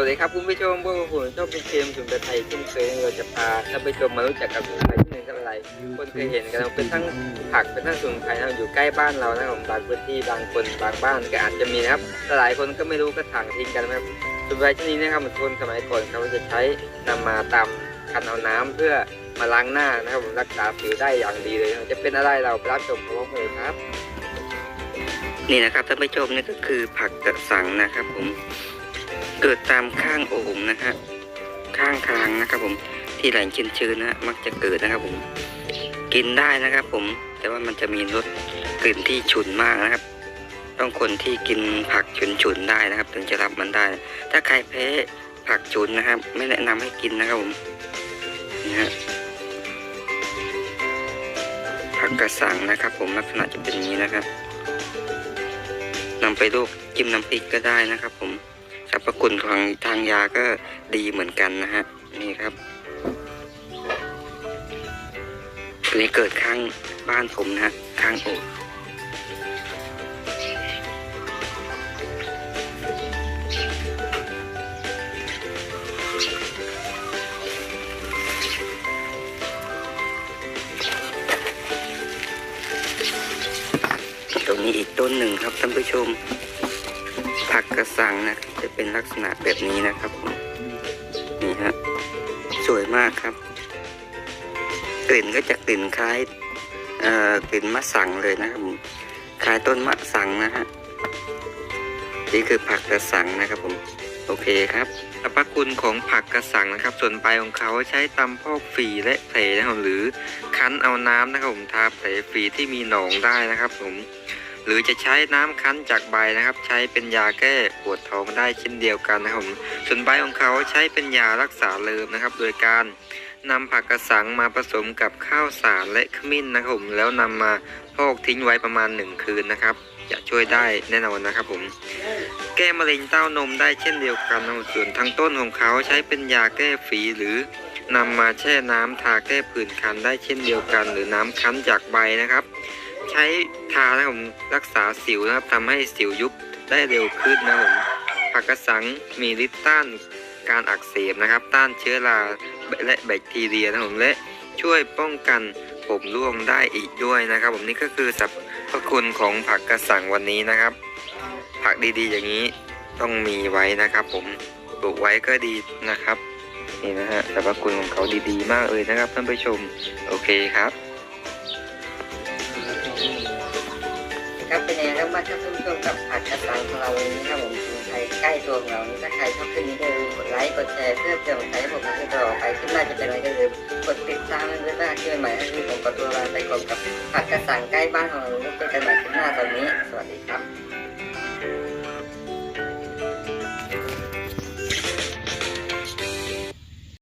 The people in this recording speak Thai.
วัสดีครับคุณผู้ชมพวกผมชอบเป็นเกมสุนทรไทยเช่นเคยเราจะพาท่านผู้ชมมารู้จักกับสมุนไพรที่หนึ่งกันอะไรคนเคยเห็นกันเราเป็นทั้งผักเป็นทั้งสมุนไพรนะอยู่ใกล้บ้านเรานะครับผมบางพื้นที่บางคนบางบ้านก็อาจจะมีนะครับแต่หลายคนก็ไม่รู้ก็ถังทิ้งกันนะครับสมุนไพรชนิดนี้นะครับเหมือนคนสมัยก่อนเขาจะใช้นำมาตำคันเอาน้ำเพื่อมาล้างหน้านะครับผมรักษาผิวได้อย่างดีเลยนะจะเป็นอะไรเราไปรับชมพร้อมกันเลยครับ นี่นะครับท่านผู้ชมนี่ก็คือผักกระสังนะครับผม เกิดตามข้างโอ่งนะฮะข้างทางนะครับผมที่แหล่งชื้นๆนะฮะมักจะเกิดนะครับผม กินได้นะครับผมแต่ว่ามันจะมีรสกลิ่นที่ฉุนมากนะครับ ต้องคนที่กินผักฉุนๆได้นะครับ ถึงจะรับมันได้ ถ้าใครแพ้ผักฉุนนะครับ ไม่แนะนำให้กินนะครับผมนี่ฮะผักกระสังนะครับ ผมลักษณะจะเป็นนี้นะครับนำไปลวกจิ้มน้ำพริกก็ได้นะครับ ผม สรรพคุณของทางยาก็ดีเหมือนกันนะฮะ นี่ครับอันนี้เกิดข้างบ้านผมนะฮะ ข้างโอ่งตรงนี้อีกต้นหนึ่งครับท่านผู้ชม ผักกระสังนะจะเป็นลักษณะแบบนี้นะครับผมนี่ฮะสวยมากครับ กลิ่นก็จะกลิ่นคล้ายเอ่อกลิ่นมะสังเลยนะครับผมคล้ายต้นมะสังนะฮะนี่คือผักกระสังนะครับผมโอเคครับสรรพคุณของผักกระสังนะครับ ส่วนใบของเขาใช้ตำพอกฝีและแผลนะครับหรือคั้นเอาน้ำนะครับผมทาแผลฝีที่มีหนองได้นะครับผม หรือจะใช้น้ำคั้นจากใบนะครับ ใช้เป็นยาแก้ปวดท้องได้เช่นเดียวกันนะครับผมส่วนใบของเขาใช้เป็นยารักษาเลิมนะครับ โดยการนำผักกระสังมาผสมกับข้าวสารและขมิ้นนะครับผมแล้วนำมาพอกทิ้งไว้ประมาณ 1 คืนนะครับ จะช่วยได้แน่นอนนะครับผม แก้มะเร็งเต้านมได้เช่นเดียวกันนะครับส่วนทั้งต้นของเขาใช้เป็นยาแก้ฝีหรือนำมาแช่น้ำทาแก้ผื่นคันได้เช่นเดียวกัน หรือน้ำคั้นจากใบนะครับ ใช้ทานะครับผมรักษาสิวนะครับทำให้สิวยุบได้เร็วขึ้นนะครับผมผักกระสังมีฤทธิ์ต้านการอักเสบนะครับ ต้านเชื้อราและแบคทีเรียนะครับผมและช่วยป้องกันผมร่วงได้อีกด้วยนะครับ ผมนี่ก็คือสรรพคุณของผักกระสังวันนี้นะครับ ผักดีๆ อย่างนี้ต้องมีไว้นะครับ ผมปลูกไว้ก็ดีนะครับนี่นะฮะสรรพคุณของเขาดีๆ มากเลยนะครับท่านผู้ชม โอเคครับ ครับเป็นไงครับมางครับท่านผู้ชมกับผัดกระสังของเราวันนี้ครับผมสมุนไพรใกล้ตัวของเรานี้ถ้าใครชอบคลิปนี้ก็ลืมกดไลค์กดแชร์เพื่อเป็นกำลังใจให้ผมทำต่อไปคลิปหน้าจะเป็นอะไรก็ลืมกดติดตามเพื่อไม่พลาดคลิปใหม่ให้ผมกดตัวลาไปก่อนกับผัดกระสังใกล้บ้านของเราแล้วเจอกันใหม่ขึ้นหน้าตอนนี้ สวัสดีครับ